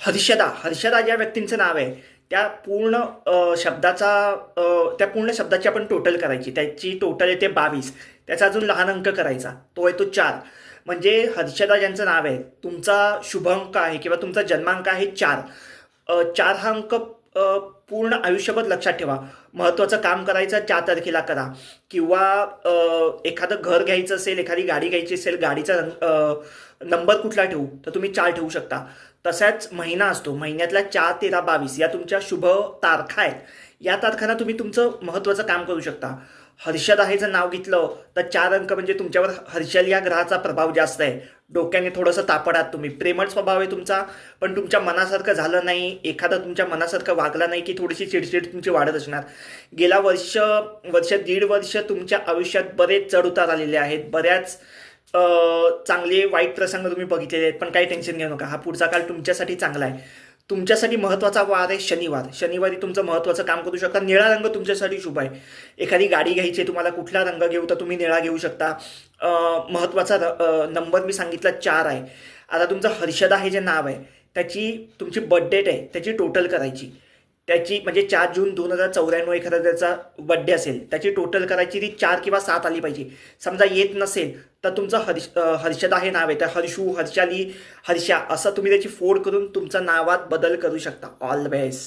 हर्षदा हर्षदा ज्या व्यक्तींचं नाव आहे त्या पूर्ण शब्दाचा त्या पूर्ण शब्दाची आपण टोटल करायची. त्याची टोटल येते बावीस. त्याचा अजून लहान अंक करायचा. तो आहे तो चार. म्हणजे हर्षदा ज्यांचं नाव आहे तुमचा शुभ अंक आहे किंवा तुमचा जन्मांक आहे चार. चार हा अंक पूर्ण आयुष्यभर लक्षात ठेवा. महत्त्वाचं काम करायचं चार तारखेला करा. किंवा एखादं घर घ्यायचं असेल एखादी गाडी घ्यायची असेल गाडीचा रंग- नंबर कुठला ठेवू तर तुम्ही चार ठेवू शकता. तसाच महिना असतो. महिन्यातल्या चार तेरा बावीस या तुमच्या शुभ तारखा आहेत. या तारखांना तुम्ही तुमचं महत्त्वाचं काम करू शकता. हर्षद आहे जर नाव घेतलं तर चार अंक म्हणजे तुमच्यावर हर्षल या ग्रहाचा प्रभाव जास्त आहे. डोक्याने थोडंसं तापडात तुम्ही. प्रेमळ स्वभाव आहे तुमचा पण तुमच्या मनासारखं झालं नाही. एखादं तुमच्या मनासारखं वागला नाही की थोडीशी चिडचिड तुमची वाढत असणार. गेला वर्ष वर्ष दीड वर्ष तुमच्या आयुष्यात बरेच चढउतार आलेले आहेत. बऱ्याच चांगले वाईट प्रसंग तुम्ही बघितलेले आहेत. पण काही टेन्शन घेऊ नका. हा पुढचा काळ तुमच्यासाठी चांगला आहे. तुमच्यासाठी महत्त्वाचा वार आहे शनिवार. शनिवारी तुमचं महत्त्वाचं काम करू शकता. निळा रंग तुमच्यासाठी शुभ आहे. एखादी गाडी घ्यायची आहे, तुम्हाला कुठला रंग घेऊ तर तुम्ही निळा घेऊ शकता. महत्त्वाचा र- नंबर मी सांगितला चार आहे. आता तुमचं हर्षदा हे जे नाव आहे त्याची तुमची बर्थडेट आहे त्याची टोटल करायची. त्याची म्हणजे चार जून दोन हजार चौऱ्याण्णव एखादा त्याचा बड्डे असेल त्याची टोटल करायची ती चार किंवा सात आली पाहिजे. समजा येत नसेल तर तुमचं हर्ष हर्षदा हे नाव आहे तर हर्षू हर्षाली हर्षा असं तुम्ही त्याची फोड करून तुमचा नावात बदल करू शकता. All the best